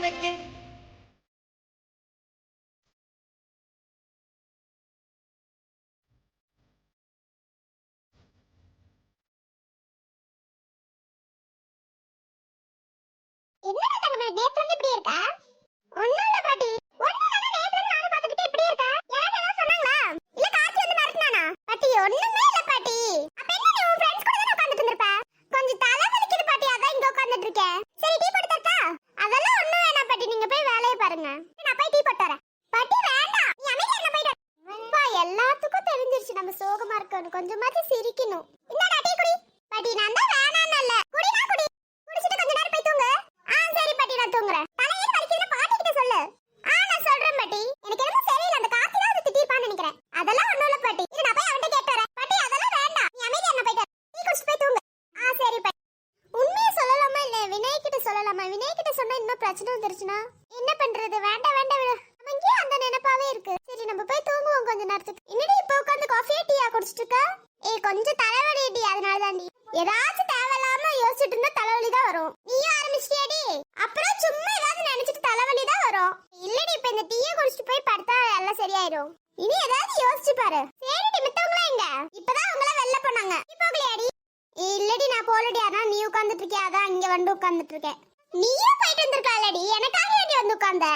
எனக்கு. என்னடா தங்கமே நேத்துல இருந்து இப்படி ஒண்ணும் இல்ல பாட்டி ஒண்ணும் இல்ல நேத்துல இருந்து நானும் பாத்துக்கிட்டு இப்படி இருக்க யாராவது ஏதாவது சொன்னாங்களா இல்ல காசி வந்து மிரட்டினானா பாட்டி ஒண்ணுமே இல்ல பாட்டி அப்ப என்ன நீ உன் ஃப்ரெண்ட்ஸ் கூட தான உட்கார்ந்துட்டு இருந்திருப்ப கொஞ்சம் தலை வலிக்குது பாட்டி அதான் இங்க உட்கார்ந்துட்டு இருக்கேன் சரி டீ போட்டு தரட்டா அதெல்லாம் ஒண்ணும் வேணாம் பாட்டி நீங்க போய் வேலையை பாருங்க நான் போய் டீ போட்டு வரேன் பாட்டி வேண்டாம் நீ அமைதியா இருங்க போயிட்டு அப்பா எல்லாத்துக்கும் தெரிஞ்சிருச்சு நம்ம சோகமா இருக்கணும். கொஞ்சமாச்சும் சிரிக்கணும். இந்தாடா டீ குடி. பாட்டி நான் தான் வேணாம்னு குடினா குடி குடிச்சிட்டு கொஞ்ச நேரம் போய் தூங்கு. ஆ சரி பாட்டி நான் தூங்குறேன். தலையில வலிக்குதுன்னு பாட்டி கிட்ட சொல்லு. ஆ நான் சொல்றேன் பாட்டி. எனக்கு என்னமோ சரியில்லை. அந்த காத்து தான் வந்து திட்டிருப்பான்னு நினைக்கிறேன். அதெல்லாம் ஒண்ணும் இல்ல பாட்டி. நான் போய் அவன்கிட்ட கேட்டு வரேன். பாட்டி அதெல்லாம் வேண்டாம். நீ அமைதியா என்ன போயிட்டு டீ குடிச்சிட்டு போய் தூங்கு. ஆ சரி பாட்டி. உண்மையை சொல்லலாமா இல்ல வினய் கிட்ட சொல்லலாமா? வினய் கிட்ட சொன்னா இன்னும் பிரச்சனை வந்துருச்சுன்னா? என்ன பண்றது? வேண்டாம் வேண்டாம் விடு இருக்கு. சரி நம்ம போய் தூங்குவோம் கொஞ்ச நேரத்துக்கு. என்னடி இப்ப உட்காந்து காஃபியா டீயா குடிச்சிட்டு இருக்க ஏய் கொஞ்சம் தலைவலி டி அதனால தாண்டி ஏதாச்சும் தேவையில்லாம யோசிச்சுட்டு இருந்தா தலைவலி தான் வரும். நீயும் ஆரம்பிச்சிட்டியாடி? அப்புறம் சும்மா ஏதாவது நினைச்சிட்டு தலைவலி தான் வரும். இல்லடி இப்ப இந்த டீயை குடிச்சிட்டு போய் படுத்தா எல்லாம் சரியாயிரும். இனி ஏதாவது யோசிச்சு பாரு. சரிடி மித்தவங்களா எங்க? இப்பதான் அவங்கள வெளில போனாங்க. நீ போகலையாடி? இல்லடி நான் போலடி அதான் நீ உட்கார்ந்துட்டு இருக்கியா? அதான் இங்க வந்து உட்கார்ந்துட்டு இருக்கேன். நீயும் போயிட்டு வந்திருக்காளடி எனக்காக வேண்டி வந்து உட்கார்ந்த?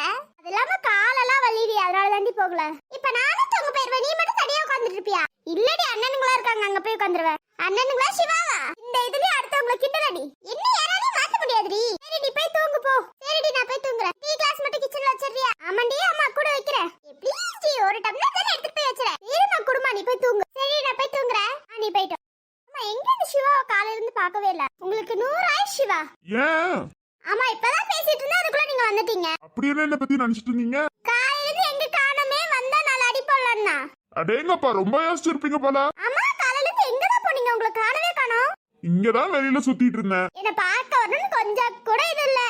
இல்லாம காலெல்லாம் வலிடி அதனால தாண்டி போகல. இப்ப நானும் தூங்க போயிருவேன். நீ மட்டும் தனியா உட்கார்ந்துட்டு இருப்பியா இல்லடி அண்ணனுங்களா இருக்காங்க. அங்க போய் உட்காந்துருவேன் அண்ணனுங்களா சிவாவா? இந்த இதுலயே அடுத்தவங்களை கிண்டலடி. என்ன யாராலையும் மாத்த முடியாதுடி. சரிடி போய் தூங்கு போ. சரிடி நான் போய் தூங்குறேன். டீ கிளாஸ் மட்டும் கிச்சன்ல வச்சிருக்கியா ஆமாண்டி அம்மா கூட வைக்கிறேன். ப்ளீஸ் ஒரு டம்ளர் தானே எடுத்துட்டு போய் வச்சிரேன் இருமா குடுமா நீ போய் தூங்கு. சரி நான் போய் தூங்குறேன். நீ போயிட்டு அம்மா எங்க இந்த சிவாவை காலையில இருந்து பார்க்கவே இல்ல. உங்களுக்கு நூறு ஆயிரம் சிவா? ஏன்? ஆமா இப்பதான் பேசிட்டு இருந்தா அதுக்குள்ள நீங்க வந்துட்டீங்க. அப்படி என்ன என்ன பத்தி நினைச்சிட்டு இருந்தீங்க? காலையில இருந்து எங்க காணமே வந்தா நாலு அடி போடலாம்னா அடேங்கப்பா ரொம்ப யோசிச்சிருப்பீங்க போல. அம்மா காலையில இருந்து எங்க தான் போனீங்க உங்களை காணவே காணோம். இங்கதான் வெளியில சுத்திட்டு இருந்தேன். என்ன பார்க்க வரணும்னு கொஞ்சம் கூட இது இல்ல.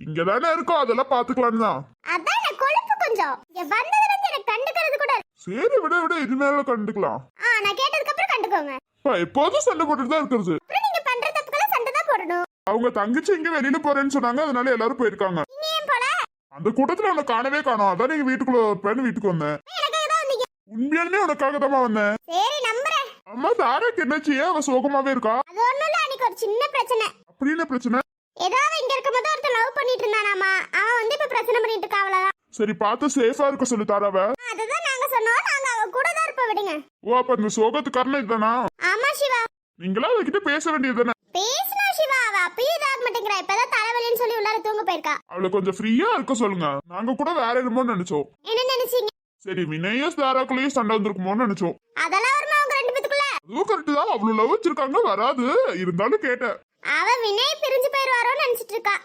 இங்கதானே இருக்கோம் அதெல்லாம் பாத்துக்கலாம் தான். அதான் எனக்கு கொழுப்பு கொஞ்சம். இங்க வந்ததுல இருந்து எனக்கு கண்டுக்கிறது கூட. சரி விட விட இது மேல கண்டுக்கலாம். ஆ நான் கேட்டதுக்கு அப்புறம் கண்டுக்கோங்க எப்போதும் சண்டை போட்டுட்டு தான் இருக்கிறது அப்புறம் நீங்க பண்ற தப்புக்கெல்லாம் சண்டை தான் போடணும் அவங்க தங்கச்சி இங்க வெளியில போறேன்னு சொன்னாங்க அதனால எல்லாரும் போயிருக்காங்க. அந்த கூட்டத்துல உன்னை காணவே காணோம். அதான் நீங்க வீட்டுக்குள்ள இருப்பேன்னு வீட்டுக்கு வந்தேன். உண்மையாலுமே உனக்காக தான் வந்தேன். அம்மா தாராக்கு என்னாச்சு? அவ சோகமாவே இருக்கா? அது ஒண்ணும் இல்ல அன்னைக்கு ஒரு சின்ன பிரச்சனை. அப்படி என்ன பிரச்சனை? ஏதோ அவன் இங்க இருக்கும்போது ஒருத்தன் லவ் பண்ணிட்டு இருந்தானாமா? அவன் வந்து இப்ப பிரச்சனை பண்ணிட்டு இருக்கா அவ்வளவுதான். சரி பார்த்து சேஃபா இருக்க சொல்லு தாராவ. அதுதான் நாங்க சொன்னோம். நாங்க அவ கூட தான் இருப்ப விடுங்க. ஓ அப்ப இந்த சோகத்து காரணம் இதுதானா? ஆமா சிவா. நீங்களா அவகிட்ட பேச வேண்டியது தானே அப்பயும் இதாக மாட்டேங்கிறா. இப்பதான் தலைவலின்னு சொல்லி உள்ளார தூங்க போயிருக்கா. அவளை கொஞ்சம் ஃப்ரீயா இருக்க சொல்லுங்க. நாங்க கூட வேற என்னமோ நினைச்சோம். என்ன நினைச்சீங்க? சரி வினயும் தாராக்குள்ளேயும் சண்டை வந்திருக்குமோன்னு நினைச்சோம். அதெல்லாம் வருமா அவங்க ரெண்டு பேத்துக்குள்ள? அதுவும் கரெக்ட் தான். அவ்வளவு லவ் வச்சிருக்காங்க வராது. இருந்தாலும் கேட்டேன். அவ வினய் பிரிஞ்சு போயிருவாரோன்னு நினைச்சிட்டு இருக்கா.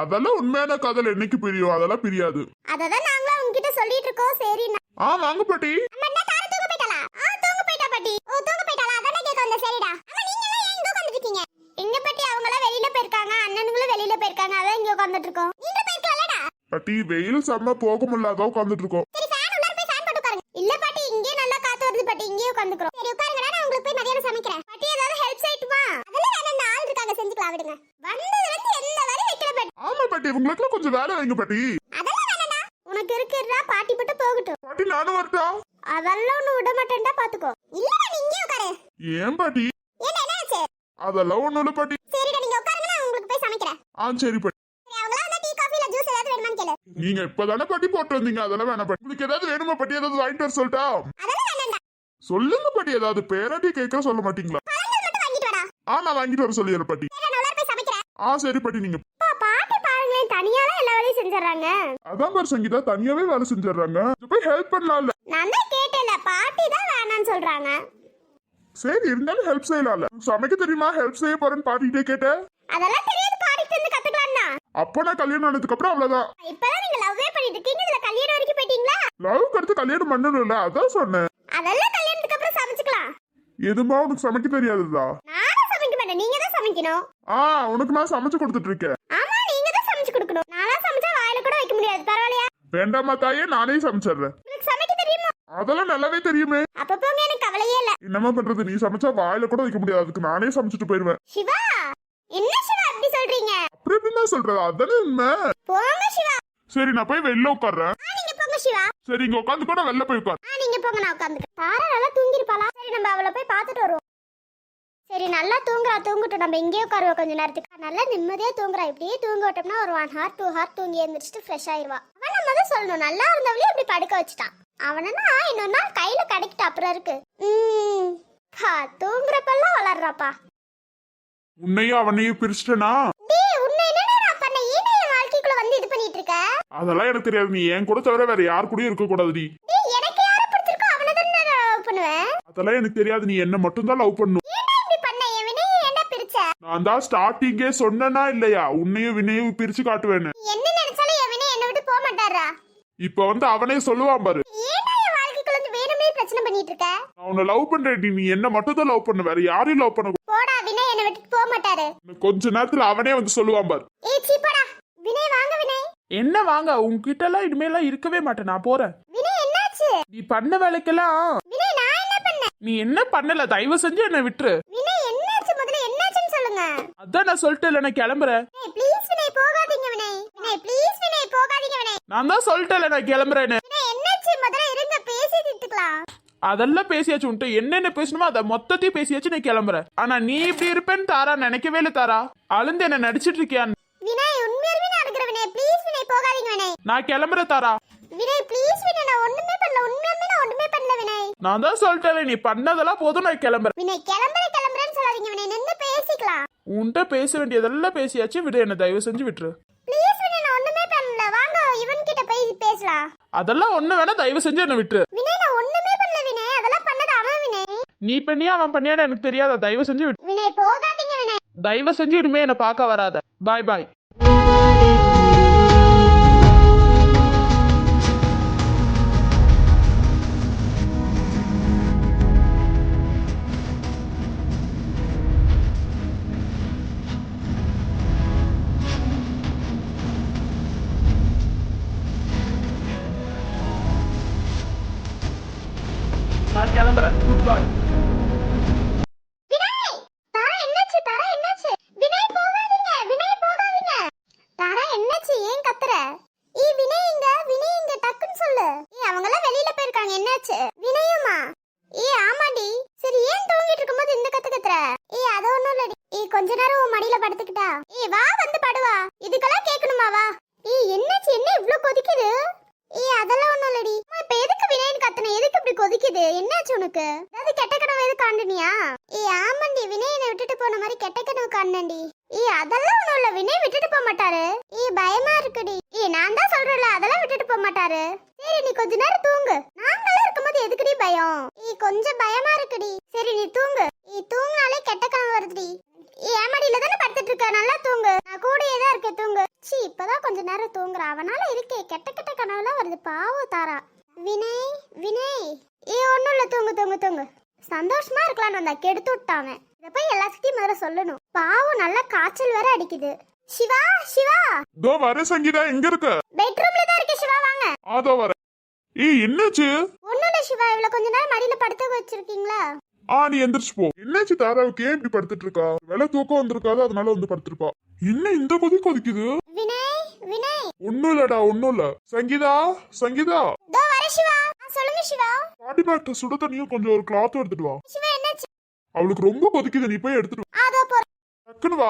அதெல்லாம் உண்மையான காதல் என்னைக்கு பிரியும்? அதெல்லாம் பிரியாது. அததான் நாங்களும் அவங்க கிட்ட சொல்லிட்டு இருக்கோம். சரி ஆ வாங்க பாட்டி. அம்மா என்ன தார தூங்க போயிட்டாளா? ஆ தூங்க போயிட்டா பாட்டி. ஓ தூங்க அதானே கேட்க வந்த சரிடா அம்மா நீங்க எல்லாம் ஏன் இங்க உட்கார்ந்துட்டு இருக்கீங்க எங்க பாட்டி அவங்க எல்லாம் வெளியில போயிருக்காங்க அண்ணனுங்களும் வெளியில போயிருக்காங்க அதான் இங்க உட்கார்ந்துட்டு இருக்கோம் நீங்க போயிருக்கலாம்டா பாட்டி வெயில் செம்ம போக முடியல உட்காந்துட்டு இருக்கோம் சரி ஃபேன் உள்ளார போய் ஃபேன் போட்டு உட்காருங்க. இல்ல பாட்டி இங்கே நல்லா காத்து வருது பாட்டி. இங்கேயே உட்காந்துக்கிறோம் சரி உட்காருங்கடா நான் உங்களுக்கு போய் மதியானம் சமைக்கிறேன். பாட்டி ஏதாவது ஹெல்ப் செய்யட்டுமா அதெல்லாம் வேணாம் இந்த ஆள் இருக்காங்க செஞ்சுக்கலாம் விடுங்க. வந்ததுல இருந்து எந்த வரை வைக்கல பாட்டி. ஆமா பாட்டி உங்களுக்குலாம் கொஞ்சம் வேலை வைங்க பாட்டி. அதெல்லாம் வேணாம்டா. உனக்கு இருக்குறா பாட்டி மட்டும் போகட்டும். பாட்டி நானும் வரட்டா? அதெல்லாம் ஒண்ணு விட மாட்டேன்டா பாத்துக்கோ. இல்லடா நீ இங்கே உட்காரு. ஏன் பாட்டி? ஏன்டா என்னாச்சு அதெல்லாம் ஒண்ணும் இல்ல பாட்டி. சரிடா நீங்க உட்காருங்க நான் உங்களுக்கு போய் சமைக்கிறேன். ஆ சரி பாட்டி சரி அவங்களா வந்தா டீ காஃபி இல்ல ஜூஸ் ஏதாவது வேணுமான்னு கேளு நீங்க இப்பதானே பாட்டி போட்டு வந்தீங்க அதெல்லாம் வேணாம் பாட்டி. உங்களுக்கு ஏதாவது வேணுமா பாட்டி? ஏதாவது வாங்கிட்டு வர சொல்லட்டா? சொல்லுங்க பாட்டி. ஏதாவது பேராட்டி கேட்க சொல்ல மாட்டீங்களா? பழங்கள் மட்டும் வாங்கிட்டு வாடா ஆ நான் வாங்கிட்டு வர சொல்லிடுறேன் பாட்டி. ஆ சரி பாட்டி நீங்க தனியாலாம் எல்லா வேலையும் செஞ்சிடறாங்க. அதான் பாரு சங்கீதா தனியாவே வேலை செஞ்சிடுறாங்க. போய் ஹெல்ப் பண்ணலாம்ல. நான் தான் கேட்டேன்ல பாட்டி தான் வேணாம்னு சொல்றாங்க. சரி இருந்தாலும் ஹெல்ப் செய்யலாம்ல. சமைக்க தெரியுமா? ஹெல்ப் செய்ய போறேன்னு பாட்டிகிட்டே கேட்டேன். அதெல்லாம் கத்துக்கலாம்னா அப்போ நான் கல்யாணம் ஆனதுக்கு அப்புறம் அவ்வளவுதான். இப்பதான் நீங்க லவ்வே பண்ணிட்டு இருக்கீங்க. இதுல கல்யாணம் வரைக்கும் போயிட்டீங்களா? லவ் அடுத்து கல்யாணம் பண்ணணும்ல அதான் சொன்னேன். அதெல்லாம் கல்யாணத்துக்கு அப்புறம் சமைச்சுக்கலாம். எதுமா உனக்கு சமைக்க தெரியாதுதா? நானும் சமைக்க மாட்டேன். நீங்க தான் சமைக்கணும். ஆ உனக்கு நான் சமைச்சு கொடுத்துட்டு இருக்கேன். ஆமா நீங்க தான் சமைச்சு கொடுக்கணும். நானா சமைச்சா வாயில கூட வைக்க முடியாது. பரவாயில்லையா? வேண்டாமா தாயே நானே சமைச்சிடுறேன். உங்களுக்கு சமைக்க தெரியுமா? அதெல்லாம் நல்லாவே தெரியுமே. அப்ப போங்க எனக்கு கவலையே இல்ல. என்னமா பண்றது? நீ சமைச்சா வாயில கூட வைக்க முடியாது. அதுக்கு நானே சமைச்சிட்டு போயிருவேன். சிவா! என்ன சிவா அப்படி சொல்றீங்க? அப்படி எப்படின்னா சொல்றது? அதானே உண்மை. போங்க சிவா. சரி நான் போய் வெளில உட்கார்றேன். ஆ நீங்க போங்க சிவா. சரி இங்க உட்காந்து கூட வெளில போய் உட்கார். ஆ நீங்க போங்க நான் உட்காந்துக்கிறேன் தாரா நல்லா தூங்கிருப்பாளா சரி நம்ம அவளை போய் பார்த்துட்டு வருவோம். சரி நல்லா தூங்குறா தூங்கட்டும். நம்ம இங்கேயே உட்காருவோம் கொஞ்ச நேரத்துக்கு. நல்லா நிம்மதியா தூங்குறா. இப்படியே தூங்க விட்டோம்னா ஒரு ஒன் ஹார் டூ ஹார் தூங்கி எழுந்திரிச்சிட்டு ஃப்ரெஷ் ஆயிருவா. அவன் நம்ம தான் சொல்லணும்? நல்லா இருந்தவளையும் இப்படி படுக்க வச்சுட்டான் அவனா இன்னொரு நாள் கையில கிடைக்கிட்டு அப்புறம் இருக்கு. ம் பா தூங்குறப்பெல்லாம் வளர்றாப்பா. உன்னையும் அவனையும் பிரிச்சிட்டனா? அதெல்லாம் எனக்கு தெரியாது நீ. என் கூட தவிர வேற யார் கூடயும் இருக்க கூடாதுடி. அதெல்லாம் எனக்கு தெரியாது நீ. என்ன மட்டும் தான் லவ் பண்ணும். நான் தான் ஸ்டார்டிங்கே சொன்னனா இல்லையா? உன்னையும் வினையும் பிரிச்சு காட்டுவேன்னு. என்ன நினைச்சாலும் என் வினை என்னை விட்டு போக மாட்டாரா? இப்ப வந்து அவனே சொல்லுவான் பாரு. நான் உன்னை லவ் பண்றேன் நீ என்ன மட்டும் தான் லவ் பண்ண. வேற யாரையும் லவ் பண்ண என்னை விட்டுட்டு போக மாட்டாரு. கொஞ்ச நேரத்துல அவனே வந்து சொல்லுவான் பாரு. ஏய் சீ போடா வினய் வாங்க வினய். என்ன வாங்க? உன்கிட்ட எல்லாம் இனிமேலாம் இருக்கவே மாட்டேன். நான் போறேன். வினய் என்னாச்சு? நீ பண்ண வேலைக்கெல்லாம் வினய் நான் என்ன பண்ணேன்? நீ என்ன பண்ணல? தயவு செஞ்சு என்னை விட்டுரு. வினய் என்னாச்சு? முதல்ல என்னாச்சுன்னு சொல்லுங்க. அதான் நான் சொல்லிட்டேன் நான் கிளம்புறேன். ப்ளீஸ் வினய் போகாதீங்க வினய். வினய் ப்ளீஸ் வினய் போகாதீங்க வினய். நான் தான் சொல்லிட்டேன் நான் கிளம்புறேன்னு வினய் என்னாச்சு முதல்ல இருங்க பேசி திட்டுக்கலாம் அதெல்லாம் பேசியாச்சு உன்ட்டு என்னென்ன பேசணுமோ அதை மொத்தத்தையும் பேசியாச்சு நீ கிளம்புறேன். ஆனா நீ இப்படி இருப்பேன்னு தாரா நினைக்கவே இல்லை தாரா. அழுந்து என்ன நடிச்சிட்டு இருக்கியான்னு. வினய் உண்மையாலுமே நான் இருக்கிற வினய். ப்ளீஸ் வினய் போகாதீங்க வினய். நான் கிளம்புறேன் தாரா. வினய் ப்ளீஸ் வினய் நான் ஒண்ணுமே பண்ணல. உண்மையாலுமே நான் ஒண்ணுமே பண்ணல வினய். நான் தான் சொல்லிட்டேன் நீ பண்ணதெல்லாம் போதும் நான் கிளம்புறேன். வினய் கிளம்புற கிளம்புறேன்னு சொல்லாதீங்க வினய். நின்னு பேசிக்கலாம். உன்கிட்ட பேச வேண்டியதெல்லாம் பேசியாச்சு. விடு என்ன தயவு செஞ்சு விட்டுரு. இவன் கிட்ட போய் பேசலாம். அதெல்லாம் ஒண்ணு வேணா தயவு செஞ்சு என்ன விட்டுரு. வினய் நான் ஒண்ணுமே பண்ணல வினய். அதெல்லாம் பண்ணது அவன் வினய். நீ பண்ணியா அவன் பண்ணியான்னு எனக்கு தெரியாத? தயவு செஞ்சு விட்டு வினய் போகாதீங்க வினய். தயவு செஞ்சு இனிமே என்ன பார்க்க வராத. பாய் பாய் ஏன் கத்துற? ஏய் வினய் இங்க வினய் இங்க டக்குன்னு சொல்லு. ஏய் அவங்க எல்லாம் வெளியில போயிருக்காங்க. என்னாச்சு? வினயமா? ஏய் ஆமாடி. சரி ஏன் தூங்கிட்டு இருக்கும்போது இந்த கத்து கத்துற? ஏய் அது ஒண்ணும் இல்லடி. ஏய் கொஞ்ச நேரம் உன் மடியில படுத்துக்கிட்டா? ஏய் வா வந்து படுவா. இதுக்கெல்லாம் கேட்கணுமா வா. ஏய் என்னாச்சு? என்ன இவ்ளோ கொதிக்குது? ஏய் அதெல்லாம் ஒண்ணும் இல்லடி. அம்மா, இப்ப எதுக்கு வினயன் கத்துன? எதுக்கு இப்படி கொதிக்குது? என்னாச்சு உனக்கு? அதாவது கெட்ட கனவு எது காண்டுனியா ஏய் ஆமாண்டி. வினயனை விட்டுட்டு போன மாதிரி கெட்ட கனவு காண்டண்டி ஈ அதெல்லாம் ஒண்ணும் இல்ல. வினய் விட்டுட்டு போக மாட்டாரு. ஈ பயமா இருக்குடி. ஈ நான் தான் சொல்றேன்ல அதெல்லாம் விட்டுட்டு போக மாட்டாரு. சரி நீ கொஞ்ச நேரம் தூங்கு. நாங்களாம் இருக்கும்போது எதுக்குடி பயம்? ஈ கொஞ்சம் பயமா இருக்குடி. சரி நீ தூங்கு. ஈ தூங்கினாலே கெட்ட கனவு வருதுடி. ஏய் ஏமாடியில தானே படுத்துட்டு இருக்க. நல்லா தூங்கு. நான் கூடயே தான் இருக்கேன் தூங்கு. சீ இப்பதான் கொஞ்ச நேரம் தூங்குற. அவனால இருக்கே கெட்ட கெட்ட கனவுலாம் வருது. பாவம் தாரா. வினய் வினய். ஏ ஒண்ணும் இல்ல. தூங்கு தூங்கு தூங்கு. சந்தோஷமா இருக்கலாம்னு வந்தா கெடுத்து விட்டான் போய் எல்லாத்துக்கிட்டையும் முதல்ல சொல்லணும். பாவம் நல்லா காய்ச்சல் வேற அடிக்குது. சிவா சிவா. இதோ வர சங்கீதா எங்க இருக்க? பெட்ரூம்ல தான் இருக்க சிவா வாங்க. அதோ வர ஏய் என்னாச்சு? ஒண்ணும் இல்ல சிவா இவ்வளவு கொஞ்ச நேரம் மடியில படுத்து வச்சிருக்கீங்களா? ஆ நீ எந்திரிச்சு போ. என்னாச்சு தாராவுக்கு ஏன் இப்படி படுத்துட்டு இருக்கா? வேலை தூக்கம் வந்திருக்காது அதனால வந்து படுத்திருப்பா. என்ன இந்த கொதி கொதிக்குது? வினய் வினய். ஒண்ணும் இல்லடா ஒண்ணும் இல்ல. சங்கீதா சங்கீதா. வர சிவா. சொல்லுங்க சிவா. பாட்டிமாட்ட சுட தண்ணியும் கொஞ்சம் ஒரு கிளாத்தும் எடுத்துட்டு வா. சிவா என்னாச்சு? அவளுக்கு ரொம்ப கொதிக்குது நீ போய் எடுத்துட்டு டக்குன்னு வா.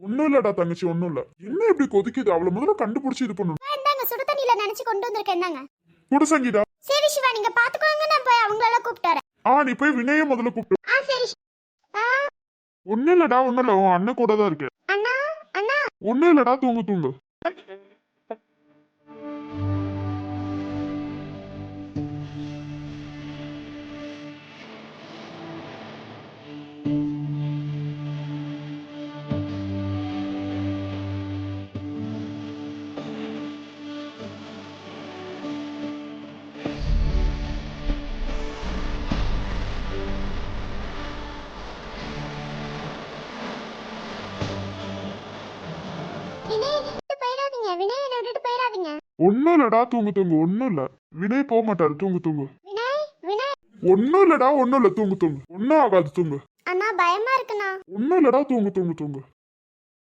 ஒண்ணும் இல்லடா தங்கச்சி ஒண்ணும் இல்ல. என்ன இப்படி கொதிக்குது? அவளை முதல்ல கண்டுபிடிச்சு இது பண்ணணும். இந்தாங்க சுடு தண்ணியில நினைச்சு கொண்டு வந்திருக்கேன் இந்தாங்க. குடு சங்கீதா. சரி சிவா நீங்க பாத்துக்கோங்க நான் போய் அவங்களெல்லாம் கூப்பிட்டு வரேன். ஆ நீ போய் வினய முதல்ல கூப்பிட்டு ஆ சரி ஒண்ணும் இல்லடா ஒண்ணும் இல்ல. உன் அண்ணன் கூட தான் இருக்கு அண்ணா அண்ணா. ஒண்ணும் இல்லடா தூங்கு தூங்கு. ஒண்ணும் இல்லடா தூங்கு தூங்கு. ஒண்ணும் இல்ல. வினய் போக மாட்டாரு. தூங்கு தூங்கு. ஒண்ணும் இல்லடா ஒண்ணும் இல்ல. தூங்கு தூங்கு. ஒண்ணும் ஆகாது. தூங்கு. அண்ணா பயமா இருக்குண்ணா. ஒண்ணும் இல்லடா தூங்கு தூங்கு தூங்கு.